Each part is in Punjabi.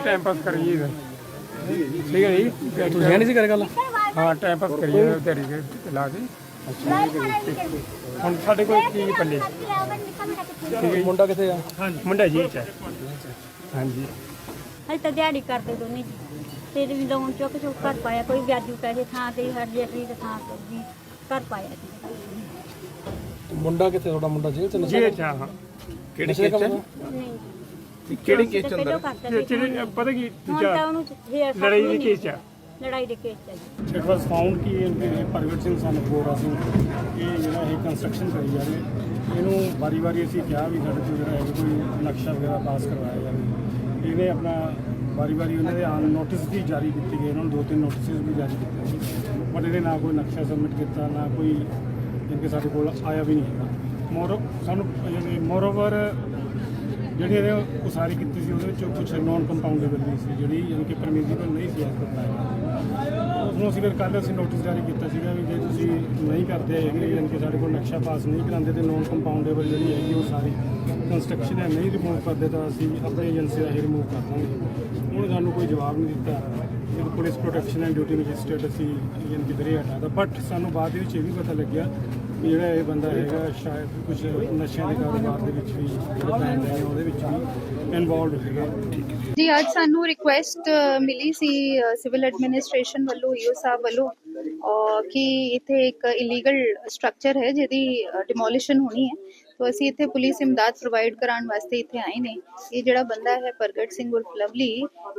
ਪਾਸ ਕਰੀਏ ਫਿਰ। ਠੀਕ ਹੈ ਜੀ। ਤੁਸੀਂ ਨਹੀਂ ਸੀ ਕਰ ਗੱਲ ਹਾਂ ਟਾਈਮ ਪਾਸ ਕਰੀਏ ਤੇਰੀ ਦੇ ਲਾ ਕੇ। ਹੁਣ ਸਾਡੇ ਕੋਲ ਕੀ ਪੱਲੇ? ਠੀਕ ਹੈ ਜੀ। ਮੁੰਡਾ ਕਿੱਥੇ ਆ? ਮੁੰਡਾ ਜੀ ਚ ਹੈ। ਹਾਂਜੀ। ਅਸੀਂ ਤਾਂ ਦਿਹਾੜੀ ਕਰਦੇ ਦੋਨੇ ਜੀ। ਫਿਰ ਵੀ ਲੋਨ ਚੁੱਕ ਚੁੱਕ ਕਰ ਪਾਇਆ। ਕੋਈ ਵਿਆਜੂ ਪੈਸੇ ਥਾਂ ਤੇ ਹਰ ਜੇਟਰੀ ਦੇ ਥਾਂ ਤੇ ਵੀ ਕਰ ਪਾਇਆ ਜੀ। ਮੁੰਡਾ ਕਿੱਥੇ ਤੁਹਾਡਾ ਮੁੰਡਾ ਜੇਲ੍ਹ ਚ ਨਸ਼ਾ ਜੀ ਚ ਹਾਂ। ਕਿਹੜੀ ਚ? ਨਹੀਂ ਕਿਹੜੀ ਕੇਸ ਚ ਅੰਦਰ ਸੀ ਜਿਹੜੇ ਪਤਾ ਕੀ ਹੁਣ ਤਾਂ ਉਹਨੂੰ ਹੇਅਰ ਕੱਟ ਲੜਾਈ ਦੀ। ਕੇਸ ਚ ਆ। ਲੜਾਈ ਦੇ ਕੇਸ ਚ ਜੀ। ਇਟ ਵਾਸ ਫਾਊਂਡ ਕਿ ਇਹ ਪ੍ਰਗਟ ਸਿੰਘ ਸਾਨੂੰ ਗੋਰਾ ਸਿੰਘ ਇਹ ਜਿਹੜਾ ਇਹ ਕੰਸਟਰਕਸ਼ਨ ਕਰੀ ਜਾ ਰਹੇ ਇਹਨੂੰ ਵਾਰੀ-ਵਾਰੀ ਅਸੀਂ ਕਿਹਾ ਵੀ ਸਾਡੇ ਕੋਲ ਜਿਹੜਾ ਹੈ ਕੋਈ ਨਕਸ਼ਾ ਵਗੈਰਾ ਪਾਸ ਕਰਵਾਇਆ ਜਾਵੇ। ਇਹਨੇ ਆਪਣਾ ਵਾਰੀ-ਵਾਰੀ ਉਹਨਾਂ ਦੇ ਆਨ ਨੋਟਿਸ ਵੀ ਜਾਰੀ ਕੀਤੀ ਗਈ। ਇਹਨਾਂ ਨੂੰ ਦੋ ਤਿੰਨ ਨੋਟਿਸ ਵੀ ਜਾਰੀ ਕੀਤੇ ਸੀ ਬਟ ਇਹਨੇ ਨਾ ਕੋਈ ਨਕਸ਼ਾ ਸਬਮਿਟ ਕੀਤਾ ਨਾ ਕੋਈ ਇਨਕੇ ਸਾਡੇ ਕੋਲ ਆਇਆ ਵੀ ਨਹੀਂ ਹੈਗਾ। ਮੋਰ ਸਾਨੂੰ ਮੋਰਓਵਰ ਜਿਹੜੀ ਇਹਨੇ ਉਸਾਰੀ ਕੀਤੀ ਸੀ, ਉਹਦੇ ਵਿੱਚ ਕੁਝ ਨਾਨ ਕੰਪਾਊਂਡੇਬਲ ਵੀ ਸੀ, ਜਿਹੜੀ ਯਾਨੀ ਕਿ ਪਰਮਿਸਿਬਲ ਨਹੀਂ ਸੀ ਐਸ ਪਰ ਲਾਇਆ ਉਸਨੂੰ ਅਸੀਂ ਫਿਰ ਕੱਲ੍ਹ ਅਸੀਂ ਨੋਟਿਸ ਜਾਰੀ ਕੀਤਾ ਸੀਗਾ ਵੀ ਜੇ ਤੁਸੀਂ ਨਹੀਂ ਕਰਦੇ ਹੈਗੇ, ਯਾਨੀ ਕਿ ਸਾਡੇ ਕੋਲ ਨਕਸ਼ਾ ਪਾਸ ਨਹੀਂ ਕਰਾਉਂਦੇ ਤੇ ਨਾਨ ਕੰਪਾਊਂਡੇਬਲ ਜਿਹੜੀ ਹੈਗੀ ਉਹ ਸਾਰੀ ਕੰਸਟਰਕਸ਼ਨ ਹੈ, ਨਹੀਂ ਰਿਮੂਵ ਕਰਦੇ ਤਾਂ ਅਸੀਂ ਆਪਣੀ ਏਜੰਸੀ ਰਾਹੀਂ ਰਿਮੂਵ ਕਰ ਦਾਂਗੇ। ਹੁਣ ਸਾਨੂੰ ਕੋਈ ਜਵਾਬ ਨਹੀਂ ਦਿੱਤਾ। ਇਹ police protection and duty magistrate ਅਸੀਂ ਯਾਨੀ ਕਿ ਦਰੇ ਹਟਾਦਾ ਬਟ ਸਾਨੂੰ ਬਾਅਦ ਵਿੱਚ ਇਹ ਵੀ ਪਤਾ ਲੱਗਿਆ ਜਿਹੜਾ ਇਹ ਬੰਦਾ ਹੈਗਾ, ਸ਼ਾਇਦ ਕੁਝ ਨਸ਼ਿਆਂ ਦੇ ਕਾਰੋਬਾਰ ਦੇ ਵਿੱਚ ਵੀ ਜਿਹੜਾ ਬੈਂਡ ਹੈ, ਉਹਦੇ ਵਿੱਚ ਵੀ ਇਨਵੋਲਡ ਹੈਗਾ। ਜੀ, ਅੱਜ ਸਾਨੂੰ ਰਿਕੁਐਸਟ ਮਿਲੀ ਸੀ ਸਿਵਲ ਐਡਮਿਨਿਸਟ੍ਰੇਸ਼ਨ ਵੱਲੋਂ, ਈਓ ਸਾਹਿਬ ਵੱਲੋਂ ਕਿ ਇੱਥੇ ਇੱਕ ਇਲੀਗਲ ਸਟਰਕਚਰ ਹੈ, ਜਿਹਦੀ ਡਿਮੋਲੀਸ਼ਨ ਹੋਣੀ ਹੈ। ਤੋ ਅਸੀਂ ਇੱਥੇ ਪੁਲਿਸ ਇਮਦਾਦ ਪ੍ਰੋਵਾਈਡ ਕਰਾਉਣ ਵਾਸਤੇ ਇੱਥੇ ਆਏ ਨੇ। ਇਹ ਜਿਹੜਾ ਬੰਦਾ ਹੈ, ਪ੍ਰਗਟ ਸਿੰਘ ਉਰਫ ਲਵਲੀ,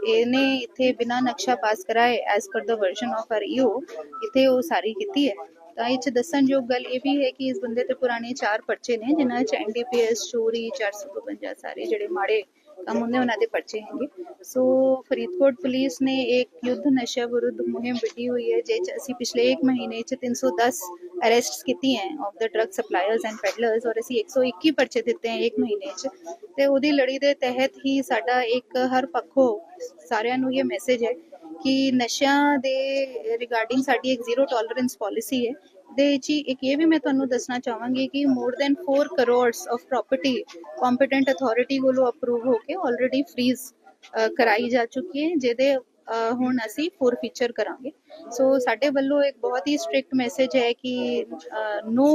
ਇਹਨੇ ਇੱਥੇ ਬਿਨਾ ਨਕਸ਼ਾ ਪਾਸ ਕਰਾਏ as per the version of R E, O ਉਹ ਸਾਰੀ ਕੀਤੀ ਹੈ। ਤਾਂ ਇਹ ਚ ਦੱਸਣਯੋਗ ਗੱਲ ਇਹ ਵੀ ਹੈ ਕਿ ਇਸ ਬੰਦੇ ਤੇ ਪੁਰਾਣੇ ਚਾਰ ਪਰਚੇ ਨੇ, ਜਿਨ੍ਹਾਂ ਚ ਐਨਡੀਪੀਐਸ ਚੋਰੀ 452 ਸਾਰੇ ਜਿਹੜੇ ਮਾੜੇ ਕੰਮ ਹੁੰਦੇ ਉਹਨਾਂ ਦੇ ਪਰਚੇ ਹੈਗੇ। ਸੋ ਫਰੀਦਕੋਟ ਪੁਲਿਸ ਨੇ ਇੱਕ ਯੁੱਧ ਨਸ਼ਾ ਵਿਰੁੱਧ ਮੁਹਿੰਮ ਵਿੱਢੀ ਹੋਈ ਹੈ ਜਿਸ 'ਚ ਅਸੀਂ ਪਿਛਲੇ 1 ਮਹੀਨੇ ਚ 310 ਅਰੈਸਟਸ ਕੀਤੀ ਹੈ of the drug suppliers and peddlers ਔਰ ਅਸੀਂ 121 ਪਰਚੇ ਦਿੱਤੇ ਹੈ 1 ਮਹੀਨੇ ਚ। ਤੇ ਉਹਦੀ ਲੜੀ ਦੇ ਤਹਿਤ ਹੀ ਸਾਡਾ ਇੱਕ ਹਰ ਪੱਖੋਂ ਸਾਰਿਆਂ ਨੂੰ ਇਹ ਮੈਸੇਜ ਹੈ ਕਿ ਨਸ਼ਿਆਂ ਦੇ ਰਿਗਾਰਡਿੰਗ ਸਾਡੀ ਇੱਕ ਜ਼ੀਰੋ ਟੋਲਰੈਂਸ ਪਾਲਿਸੀ ਹੈ, ਦੇ ਵਿੱਚ ਇੱਕ ਇਹ ਵੀ ਮੈਂ ਤੁਹਾਨੂੰ ਦੱਸਣਾ ਚਾਹਾਂਗੀ ਕਿ more than 4 crores of property competent authority ਵੱਲੋਂ ਅਪਰੂਵ ਹੋ ਕੇ ਆਲਰੇਡੀ ਫ੍ਰੀਜ਼ ਕਰਾਈ ਜਾ ਚੁੱਕੀ ਹੈ, ਜਿਹਦੇ ਹੁਣ ਅਸੀਂ ਫੋਰ ਫੀਚਰ ਕਰਾਂਗੇ। ਸੋ ਸਾਡੇ ਵੱਲੋਂ ਇੱਕ ਬਹੁਤ ਹੀ ਸਟ੍ਰਿਕਟ ਮੈਸੇਜ ਹੈ ਕਿ no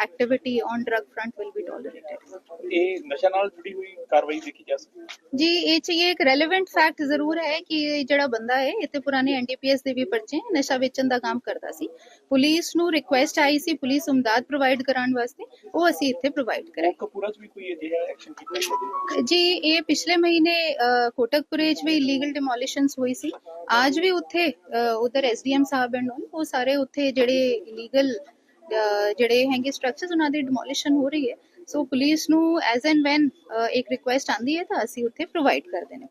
activity on drug front will be tolerated ਇਹ ਨਸ਼ਾ ਨਾਲ ਜੁੜੀ ਹੋਈ ਕਾਰਵਾਈ ਦੇਖੀ ਜਾ ਸਕਦੀ ਹੈ? ਜੀ ਇਹ ਚ ਇਹ ਇੱਕ ਰੈਲੇਵੈਂਟ ਫੈਕਟ ਜ਼ਰੂਰ ਹੈ ਕਿ ਇਹ ਜਿਹੜਾ ਬੰਦਾ ਹੈ ਇੱਥੇ ਪੁਰਾਣੇ ਐਨਡੀਪੀਐਸ ਦੇ ਵੀ ਪਰਚੇ ਨਸ਼ਾ ਵੇਚਣ ਦਾ ਕੰਮ ਕਰਦਾ ਸੀ। ਪੁਲਿਸ ਨੂੰ ਰਿਕੁਐਸਟ ਆਈ ਸੀ ਪੁਲਿਸ ਉਮਦਾਦ ਪ੍ਰੋਵਾਈਡ ਕਰਾਉਣ ਵਾਸਤੇ ਉਹ ਅਸੀਂ ਇੱਥੇ ਪ੍ਰੋਵਾਈਡ ਕਰਾਈ। ਕਪੂਰਾ ਚ ਵੀ ਕੋਈ ਅਜਿਹਾ ਐਕਸ਼ਨ ਕੀਤਾ ਜੀ ਇਹ ਪਿਛਲੇ ਮਹੀਨੇ ਅ, ਕੋਟਕਪੁਰੇ 'ਚ ਵੀ ਇਲੀਗਲ ਡਿਮੋਲੀਸ਼ਨਸ ਹੋਈ ਸੀ। ਅੱਜ ਵੀ ਉੱਥੇ ਉਧਰ ਐਸਡੀਐਮ ਸਾਹਿਬ ਐਂਡ ਉਹ ਸਾਰੇ ਉੱਥੇ ਜਿਹੜੇ ਇਲੀਗਲ ਜਿਹੜੇ ਹੈਗੇ ਸਟਰਕਚਰਸ ਉਹਨਾਂ ਦੀ ਡਿਮੋਲੀਸ਼ਨ ਹੋ ਰਹੀ ਹੈ। ਸੋ ਪੁਲਿਸ ਨੂੰ ਐਜ਼ ਐਂਡ ਵੈਨ ਇੱਕ ਰਿਕੁਐਸਟ ਆਂਦੀ ਹੈ ਤਾਂ ਅਸੀਂ ਉੱਥੇ ਪ੍ਰੋਵਾਈਡ ਕਰਦੇ ਨੇ।